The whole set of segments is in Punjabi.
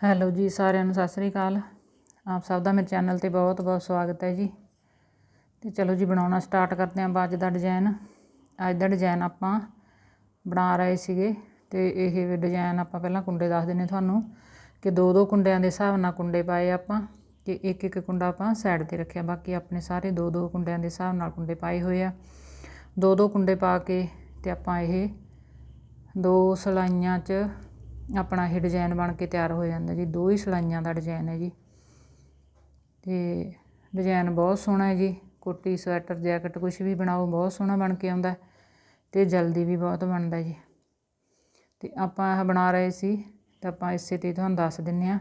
ਹੈਲੋ ਜੀ, ਸਾਰਿਆਂ ਨੂੰ ਸਤਿ ਸ੍ਰੀ ਅਕਾਲ। ਆਪ ਸਭ ਦਾ ਮੇਰੇ ਚੈਨਲ ਤੇ ਬਹੁਤ ਬਹੁਤ ਸਵਾਗਤ ਹੈ ਜੀ। ਤੇ ਚਲੋ ਜੀ, ਬਣਾਉਣਾ ਸਟਾਰਟ ਕਰਦੇ ਆਂ ਬਾਜ ਦਾ ਡਿਜ਼ਾਈਨ ਅੱਜ ਦਾ ਡਿਜ਼ਾਈਨ ਆਪਾਂ ਬਣਾ ਰਹੇ ਸੀਗੇ ਤੇ ਇਹ ਡਿਜ਼ਾਈਨ ਆਪਾਂ ਪਹਿਲਾਂ ਕੁੰਡੇ ਦੱਸ ਦਿੰਨੇ ਤੁਹਾਨੂੰ ਕਿ ਦੋ ਦੋ ਕੁੰਡਿਆਂ ਦੇ ਹਿਸਾਬ ਨਾਲ ਕੁੰਡੇ ਪਾਏ ਆਪਾਂ ਕਿ ਇੱਕ ਇੱਕ ਕੁੰਡਾ ਆਪਾਂ ਸਾਈਡ ਤੇ ਰੱਖਿਆ। ਬਾਕੀ ਆਪਣੇ ਸਾਰੇ ਦੋ ਦੋ ਕੁੰਡਿਆਂ ਦੇ ਹਿਸਾਬ ਨਾਲ ਕੁੰਡੇ ਪਾਏ ਹੋਏ ਆ। ਦੋ ਦੋ ਕੁੰਡੇ ਪਾ ਕੇ ਤੇ ਆਪਾਂ ਇਹ ਦੋ ਸਲਾਈਆਂ 'ਚ ਆਪਣਾ ਇਹ ਡਿਜ਼ਾਇਨ ਬਣ ਕੇ ਤਿਆਰ ਹੋ ਜਾਂਦਾ ਜੀ। ਦੋ ਹੀ ਸਲਾਈਆਂ ਦਾ ਡਿਜਾਇਨ ਹੈ ਜੀ। ਤੇ ਡਿਜ਼ਾਇਨ ਬਹੁਤ ਸੋਹਣਾ ਹੈ ਜੀ। ਕੋਟੀ, ਸਵੈਟਰ, ਜੈਕਟ ਕੁਝ ਵੀ ਬਣਾਓ, ਬਹੁਤ ਸੋਹਣਾ ਬਣ ਕੇ ਆਉਂਦਾ ਤੇ ਜਲਦੀ ਵੀ ਬਹੁਤ ਬਣਦਾ ਜੀ। ਤੇ ਆਪਾਂ ਇਹ ਬਣਾ ਰਹੇ ਸੀ ਤਾਂ ਆਪਾਂ ਇਸੇ ਤੇ ਤੁਹਾਨੂੰ ਦੱਸ ਦਿੰਨੇ ਆ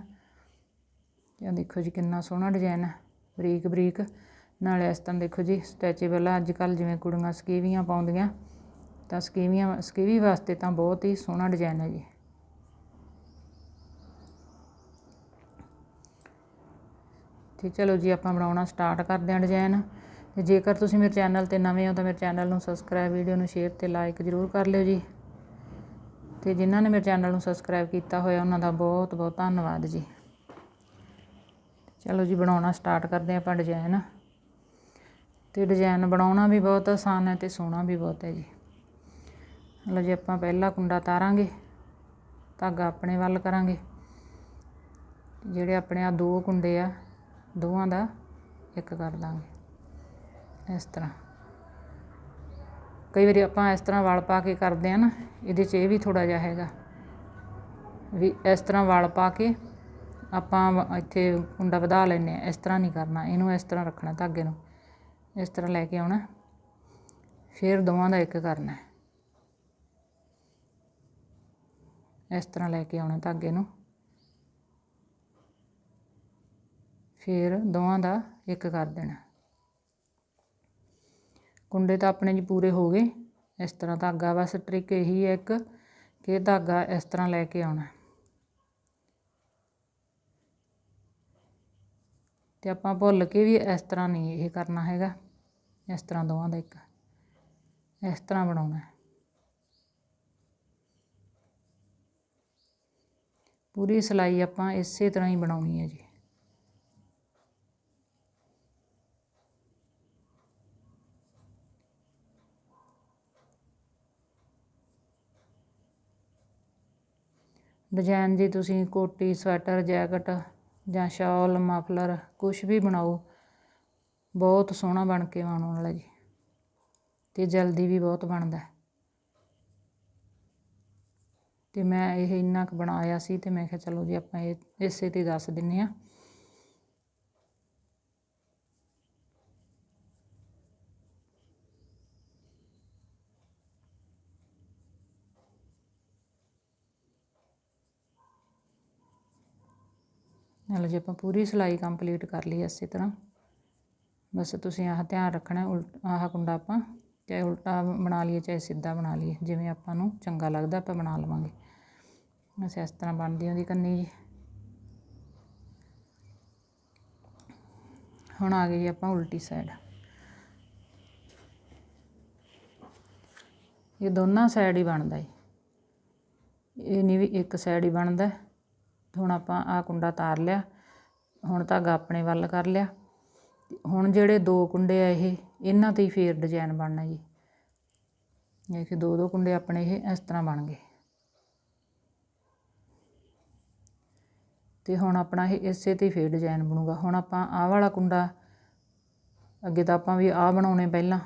ਇਹ ਦੇਖੋ ਜੀ ਕਿੰਨਾ ਸੋਹਣਾ ਡਿਜ਼ਾਈਨ ਹੈ। ਬਰੀਕ ਬਰੀਕ। ਨਾਲੇ ਇਸ ਤਰ੍ਹਾਂ ਦੇਖੋ ਜੀ ਸਟੈਚੇਬਲ ਆ। ਅੱਜ ਕੱਲ ਜਿਵੇਂ ਕੁੜੀਆਂ ਸਕੀਵੀਆਂ ਪਾਉਂਦੀਆਂ ਤਾਂ ਸਕੀਵੀਆਂ, ਸਕੀਵੀ ਵਾਸਤੇ ਤਾਂ ਬਹੁਤ ਹੀ ਸੋਹਣਾ ਡਿਜ਼ਾਈਨ ਹੈ ਜੀ। ਤੇ ਚਲੋ ਜੀ ਆਪਾਂ ਬਣਾਉਣਾ ਸਟਾਰਟ ਕਰਦੇ ਹਾਂ ਡਿਜ਼ਾਈਨ ਤੇ ਜੇਕਰ ਤੁਸੀਂ ਮੇਰੇ ਚੈਨਲ ਤੇ ਨਵੇਂ ਹੋ ਤਾਂ ਮੇਰੇ ਚੈਨਲ ਨੂੰ ਸਬਸਕ੍ਰਾਈਬ ਵੀਡੀਓ ਨੂੰ ਸ਼ੇਅਰ ਤੇ ਲਾਈਕ ਜ਼ਰੂਰ ਕਰ ਲਿਓ ਜੀ। ਤੇ ਜਿਨ੍ਹਾਂ ਨੇ ਮੇਰੇ ਚੈਨਲ ਨੂੰ ਸਬਸਕ੍ਰਾਈਬ ਕੀਤਾ ਹੋਇਆ, ਉਹਨਾਂ ਦਾ ਬਹੁਤ ਬਹੁਤ ਧੰਨਵਾਦ ਜੀ। ਚਲੋ ਜੀ, ਬਣਾਉਣਾ ਸਟਾਰਟ ਕਰਦੇ ਹਾਂ ਆਪਾਂ ਡਿਜ਼ਾਈਨ ਤੇ ਡਿਜ਼ਾਈਨ ਬਣਾਉਣਾ ਵੀ ਬਹੁਤ ਆਸਾਨ ਹੈ ਤੇ ਸੋਹਣਾ ਵੀ ਬਹੁਤ ਹੈ ਜੀ। ਲਓ ਜੀ, ਆਪਾਂ ਪਹਿਲਾ ਕੁੰਡਾ ਤਾਰਾਂਗੇ। ਧਾਗਾ ਆਪਣੇ ਵੱਲ ਕਰਾਂਗੇ। ਜਿਹੜੇ ਆਪਣੇ ਆ ਦੋ ਕੁੰਡੇ ਆ ਦੋਵਾਂ ਦਾ ਇੱਕ ਕਰ ਦਾਂਗੇ ਇਸ ਤਰ੍ਹਾਂ। ਕਈ ਵਾਰੀ ਆਪਾਂ ਇਸ ਤਰ੍ਹਾਂ ਵਾਲ ਪਾ ਕੇ ਕਰਦੇ ਆ ਨਾ, ਇਹਦੇ 'ਚ ਇਹ ਵੀ ਥੋੜਾ ਜਿਹਾ ਹੈਗਾ ਵੀ ਇਸ ਤਰ੍ਹਾਂ ਵਾਲ ਪਾ ਕੇ ਆਪਾਂ ਇੱਥੇ ਕੁੰਡਾ ਵਧਾ ਲੈਨੇ ਆ ਇਸ ਤਰ੍ਹਾਂ ਨਹੀਂ ਕਰਨਾ, ਇਹਨੂੰ ਇਸ ਤਰ੍ਹਾਂ ਰੱਖਣਾ ਧਾਗੇ ਨੂੰ। ਇਸ ਤਰ੍ਹਾਂ ਲੈ ਕੇ ਆਉਣਾ, ਫਿਰ ਦੋਵਾਂ ਦਾ ਇੱਕ ਕਰਨਾ। ਇਸ ਤਰ੍ਹਾਂ ਲੈ ਕੇ ਆਉਣਾ ਧਾਗੇ ਨੂੰ। ਫਿਰ ਦੋਵਾਂ ਦਾ ਇੱਕ ਕਰ ਦੇਣਾ। ਕੁੰਡੇ ਤਾਂ ਆਪਣੇ ਜੀ ਪੂਰੇ ਹੋ ਗਏ। ਇਸ ਤਰ੍ਹਾਂ ਧਾਗਾ ਬਸ ਟ੍ਰਿਕ ਇਹੀ ਹੈ ਇੱਕ ਕਿ ਧਾਗਾ ਇਸ ਤਰ੍ਹਾਂ ਲੈ ਕੇ ਆਉਣਾ। ਤੇ ਆਪਾਂ ਭੁੱਲ ਕੇ ਵੀ ਇਸ ਤਰ੍ਹਾਂ ਨਹੀਂ ਇਹ ਕਰਨਾ ਹੈਗਾ। ਇਸ ਤਰ੍ਹਾਂ ਦੋਵਾਂ ਦਾ ਇੱਕ। ਇਸ ਤਰ੍ਹਾਂ ਬਣਾਉਣਾ। ਪੂਰੀ ਸਲਾਈ ਆਪਾਂ ਇਸੇ ਤਰ੍ਹਾਂ ਹੀ ਬਣਾਉਣੀ ਹੈ ਜੀ। ਡਿਜ਼ਾਇਨ ਜੀ ਤੁਸੀਂ ਕੋਟੀ, ਸਵੈਟਰ, ਜੈਕਟ ਜਾਂ ਸ਼ੋਲ, ਮਫਲਰ ਕੁਛ ਵੀ ਬਣਾਓ, ਬਹੁਤ ਸੋਹਣਾ ਬਣ ਕੇ ਆਉਣ ਵਾਲਾ ਜੀ ਅਤੇ ਜਲਦੀ ਵੀ ਬਹੁਤ ਬਣਦਾ। ਅਤੇ ਮੈਂ ਇਹ ਇੰਨਾ ਕੁ ਬਣਾਇਆ ਸੀ ਅਤੇ ਮੈਂ ਕਿਹਾ ਚਲੋ ਜੀ ਆਪਾਂ ਇਹ ਇਸੇ ਤੇ ਦੱਸ ਦਿੰਦੇ ਹਾਂ ਨਾਲ ਜੇ ਆਪਾਂ ਪੂਰੀ ਸਿਲਾਈ ਕੰਪਲੀਟ ਕਰ ਲਈ ਇਸੇ ਤਰ੍ਹਾਂ, ਬਸ ਤੁਸੀਂ ਆਹ ਧਿਆਨ ਰੱਖਣਾ ਉਲਟ ਆਹ ਕੁੰਡਾ ਆਪਾਂ ਚਾਹੇ ਉਲਟਾ ਬਣਾ ਲਈਏ, ਚਾਹੇ ਸਿੱਧਾ ਬਣਾ ਲਈਏ, ਜਿਵੇਂ ਆਪਾਂ ਨੂੰ ਚੰਗਾ ਲੱਗਦਾ ਆਪਾਂ ਬਣਾ ਲਵਾਂਗੇ। ਬਸ ਇਸ ਤਰ੍ਹਾਂ ਬਣਦੀ ਹੁੰਦੀ ਕੰਨੀ ਜੀ। ਹੁਣ ਆ ਗਈ ਜੀ ਆਪਾਂ ਉਲਟੀ ਸਾਈਡ ਇਹ ਦੋਨਾਂ ਸਾਈਡ ਹੀ ਬਣਦਾ ਹੈ ਇਹ ਨਹੀਂ ਵੀ ਇੱਕ ਸਾਈਡ ਹੀ ਬਣਦਾ। ਹੁਣ ਆਪਾਂ ਆਹ ਕੁੰਡਾ ਤਾਰ ਲਿਆ, ਹੁਣ ਧਾਗਾ ਆਪਣੇ ਵੱਲ ਕਰ ਲਿਆ। ਹੁਣ ਜਿਹੜੇ ਦੋ ਕੁੰਡੇ ਆ ਇਹ, ਇਹਨਾਂ ਤੇ ਹੀ ਫੇਰ ਡਿਜ਼ਾਈਨ ਬਣਨਾ ਜੀ। ਇਹ ਕਿ ਦੋ ਦੋ ਕੁੰਡੇ ਆਪਣੇ ਇਹ ਇਸ ਤਰ੍ਹਾਂ ਬਣ ਗਏ। ਤੇ ਹੁਣ ਆਪਣਾ ਇਹ ਇਸੇ ਤੇ ਹੀ ਫੇਰ ਡਿਜ਼ਾਈਨ ਬਣੂਗਾ। ਹੁਣ ਆਪਾਂ ਆਹ ਵਾਲਾ ਕੁੰਡਾ, ਅੱਗੇ ਤਾਂ ਆਪਾਂ ਵੀ ਆਹ ਬਣਾਉਣੇ ਪਹਿਲਾਂ।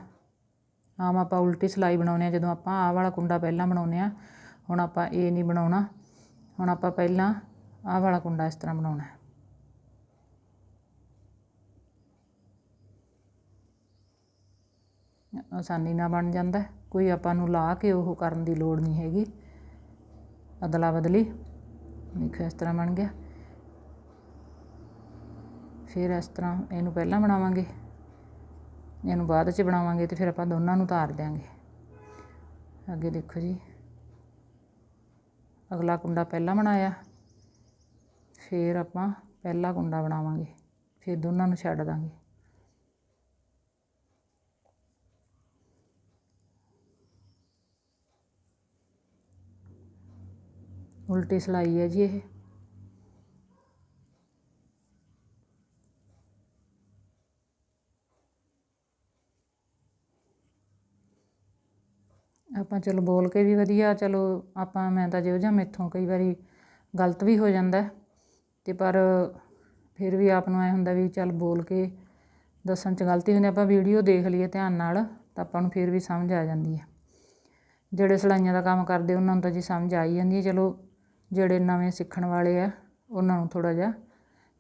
ਆਮ ਆਪਾਂ ਉਲਟੀ ਸਲਾਈ ਬਣਾਉਨੇ ਆ, ਜਦੋਂ ਆਪਾਂ ਆਹ ਵਾਲਾ ਕੁੰਡਾ ਪਹਿਲਾਂ ਬਣਾਉਨੇ ਆ, ਹੁਣ ਆਪਾਂ ਇਹ ਨਹੀਂ ਬਣਾਉਣਾ। ਹੁਣ ਆਪਾਂ ਪਹਿਲਾਂ ਆਹ ਵਾਲਾ ਕੁੰਡਾ ਇਸ ਤਰ੍ਹਾਂ ਬਣਾਉਣਾ ਆਸਾਨੀ ਨਾਲ ਬਣ ਜਾਂਦਾ ਕੋਈ ਆਪਾਂ ਨੂੰ ਲਾ ਕੇ ਉਹ ਕਰਨ ਦੀ ਲੋੜ ਨਹੀਂ ਹੈਗੀ। ਅਦਲਾ ਬਦਲੀ। ਦੇਖੋ, ਇਸ ਤਰ੍ਹਾਂ ਬਣ ਗਿਆ। ਫਿਰ ਇਸ ਤਰ੍ਹਾਂ ਇਹਨੂੰ ਪਹਿਲਾਂ ਬਣਾਵਾਂਗੇ। ਇਹਨੂੰ ਬਾਅਦ 'ਚ ਬਣਾਵਾਂਗੇ ਤੇ ਫਿਰ ਆਪਾਂ ਦੋਨਾਂ ਨੂੰ ਉਤਾਰ ਦਿਆਂਗੇ। ਅੱਗੇ ਦੇਖੋ ਜੀ। ਅਗਲਾ ਕੁੰਡਾ ਪਹਿਲਾਂ ਬਣਾਇਆ। ਫਿਰ ਆਪਾਂ ਪਹਿਲਾ ਗੁੰਡਾ ਬਣਾਵਾਂਗੇ, ਫਿਰ ਦੋਨਾਂ ਨੂੰ ਛੱਡ ਦਾਂਗੇ। ਉਲਟੀ ਸਲਾਈ ਹੈ ਜੀ ਇਹ। ਆਪਾਂ ਚਲੋ ਬੋਲ ਕੇ ਵੀ ਵਧੀਆ, ਚਲੋ ਆਪਾਂ, ਮੈਂ ਤਾਂ ਜਿਹੋ ਜਿਹਾ ਮੈਥੋਂ ਕਈ ਵਾਰੀ ਗਲਤ ਵੀ ਹੋ ਜਾਂਦਾ। ਹੈ ਪਰ ਫਿਰ ਵੀ ਆਪ ਨੂੰ ਐਂ ਹੁੰਦਾ ਵੀ ਚੱਲ ਬੋਲ ਕੇ ਦੱਸਣ 'ਚ ਗਲਤੀ ਹੁੰਦੀ ਆਪਾਂ ਵੀਡੀਓ ਦੇਖ ਲਈਏ ਧਿਆਨ ਨਾਲ ਤਾਂ ਆਪਾਂ ਨੂੰ ਫਿਰ ਵੀ ਸਮਝ ਆ ਜਾਂਦੀ ਹੈ ਜਿਹੜੇ ਸਿਲਾਈਆਂ ਦਾ ਕੰਮ ਕਰਦੇ ਉਹਨਾਂ ਨੂੰ ਤਾਂ ਜੀ ਸਮਝ ਆ ਹੀ ਜਾਂਦੀ ਹੈ ਚਲੋ ਜਿਹੜੇ ਨਵੇਂ ਸਿੱਖਣ ਵਾਲੇ ਆ ਉਹਨਾਂ ਨੂੰ ਥੋੜ੍ਹਾ ਜਿਹਾ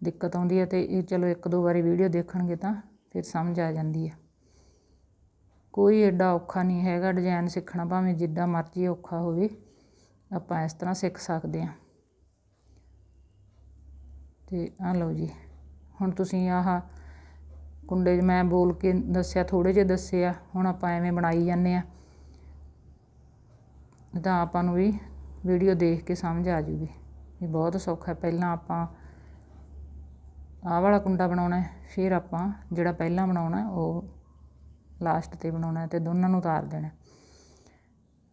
ਦਿੱਕਤ ਆਉਂਦੀ ਹੈ ਅਤੇ ਇਹ ਚਲੋ ਇੱਕ ਦੋ ਵਾਰੀ ਵੀਡੀਓ ਦੇਖਣਗੇ ਤਾਂ ਫਿਰ ਸਮਝ ਆ ਜਾਂਦੀ ਹੈ ਕੋਈ ਐਡਾ ਔਖਾ ਨਹੀਂ ਹੈਗਾ ਡਿਜ਼ਾਈਨ ਸਿੱਖਣਾ ਭਾਵੇਂ ਜਿੱਦਾਂ ਮਰਜ਼ੀ ਔਖਾ ਹੋਵੇ, ਆਪਾਂ ਇਸ ਤਰ੍ਹਾਂ ਸਿੱਖ ਸਕਦੇ ਹਾਂ ਅਤੇ ਆ ਲਓ ਜੀ। ਹੁਣ ਤੁਸੀਂ ਆਹ ਕੁੰਡੇ 'ਚ ਮੈਂ ਬੋਲ ਕੇ ਦੱਸਿਆ, ਥੋੜ੍ਹੇ ਜਿਹੇ ਦੱਸੇ ਆ ਹੁਣ ਆਪਾਂ ਐਵੇਂ ਬਣਾਈ ਜਾਂਦੇ ਹਾਂ। ਤਾਂ ਆਪਾਂ ਨੂੰ ਵੀ ਵੀਡੀਓ ਦੇਖ ਕੇ ਸਮਝ ਆ ਜੂਗੀ ਇਹ ਬਹੁਤ ਸੌਖਾ ਪਹਿਲਾਂ ਆਪਾਂ ਆਹ ਵਾਲਾ ਕੁੰਡਾ ਬਣਾਉਣਾ ਫਿਰ ਆਪਾਂ ਜਿਹੜਾ ਪਹਿਲਾਂ ਬਣਾਉਣਾ ਉਹ ਲਾਸਟ ਤੇ ਬਣਾਉਣਾ ਤੇ ਦੋਨਾਂ ਨੂੰ ਉਤਾਰ ਦੇਣਾ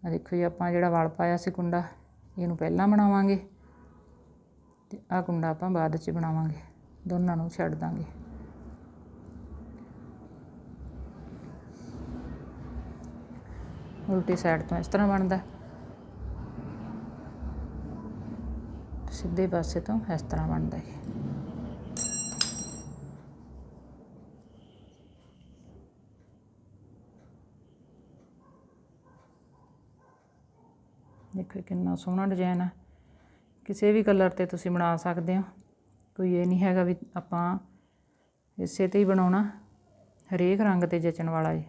ਆ ਦੇਖੋ ਜੀ, ਆਪਾਂ ਜਿਹੜਾ ਵਲ ਪਾਇਆ ਸੀ ਕੁੰਡਾ, ਇਹਨੂੰ ਪਹਿਲਾਂ ਬਣਾਵਾਂਗੇ। ਅਤੇ ਆਹ ਕੁੰਡਾ ਆਪਾਂ ਬਾਅਦ 'ਚ ਬਣਾਵਾਂਗੇ, ਦੋਨਾਂ ਨੂੰ ਛੱਡ ਦਾਂਗੇ। ਉਲਟੀ ਸਾਈਡ ਤੋਂ ਇਸ ਤਰ੍ਹਾਂ ਬਣਦਾ। ਸਿੱਧੇ ਪਾਸੇ ਤੋਂ ਇਸ ਤਰ੍ਹਾਂ ਬਣਦਾ ਹੈ ਦੇਖੋ ਕਿੰਨਾ ਸੋਹਣਾ ਡਿਜ਼ਾਈਨ ਹੈ ਕਿਸੇ ਵੀ ਕਲਰ ਤੇ ਤੁਸੀਂ ਬਣਾ ਸਕਦੇ ਹੋ। ਕੋਈ ਇਹ ਨਹੀਂ ਹੈਗਾ ਵੀ ਆਪਾਂ ਇਸੇ ਤੇ ਹੀ ਬਣਾਉਣਾ। ਹਰੇਕ ਰੰਗ ਤੇ ਜਚਣ ਵਾਲਾ ਹੈ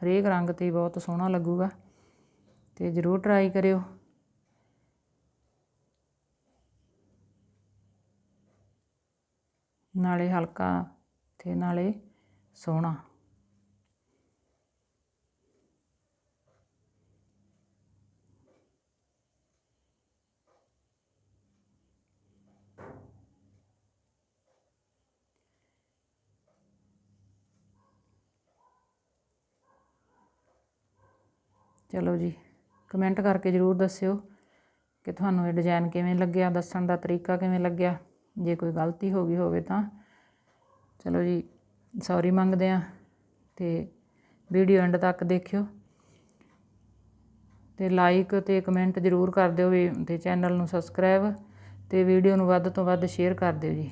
ਹਰੇਕ ਰੰਗ ਤੇ ਬਹੁਤ ਸੋਹਣਾ ਲੱਗੂਗਾ। ਤੇ ਜ਼ਰੂਰ ਟਰਾਈ ਕਰਿਓ। ਨਾਲੇ ਹਲਕਾ ਤੇ ਨਾਲੇ ਸੋਹਣਾ। ਚਲੋ ਜੀ ਕਮੈਂਟ ਕਰਕੇ ਜ਼ਰੂਰ ਦੱਸਿਓ ਕਿ ਤੁਹਾਨੂੰ ਇਹ ਡਿਜ਼ਾਈਨ ਕਿਵੇਂ ਲੱਗਿਆ, ਦੱਸਣ ਦਾ ਤਰੀਕਾ ਕਿਵੇਂ ਲੱਗਿਆ। ਜੇ ਕੋਈ ਗਲਤੀ ਹੋ ਗਈ ਹੋਵੇ ਤਾਂ। ਚਲੋ ਜੀ ਸੌਰੀ ਮੰਗਦੇ ਆ ਤੇ ਵੀਡੀਓ ਐਂਡ ਤੱਕ ਦੇਖਿਓ। ਤੇ ਲਾਈਕ ਤੇ ਕਮੈਂਟ ਜ਼ਰੂਰ ਕਰ ਦਿਓ ਵੀ ਤੇ ਚੈਨਲ ਨੂੰ ਸਬਸਕ੍ਰਾਈਬ ਤੇ ਵੀਡੀਓ ਨੂੰ ਵੱਧ ਤੋਂ ਵੱਧ ਸ਼ੇਅਰ ਕਰ ਦਿਓ ਜੀ।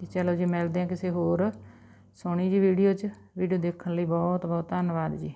ਜੀ ਚਲੋ ਜੀ, ਮਿਲਦੇ ਆ ਕਿਸੇ ਹੋਰ ਸੋਹਣੀ ਜੀ ਵੀਡੀਓ 'ਚ। ਵੀਡੀਓ ਦੇਖਣ ਲਈ ਬਹੁਤ ਬਹੁਤ ਧੰਨਵਾਦ ਜੀ।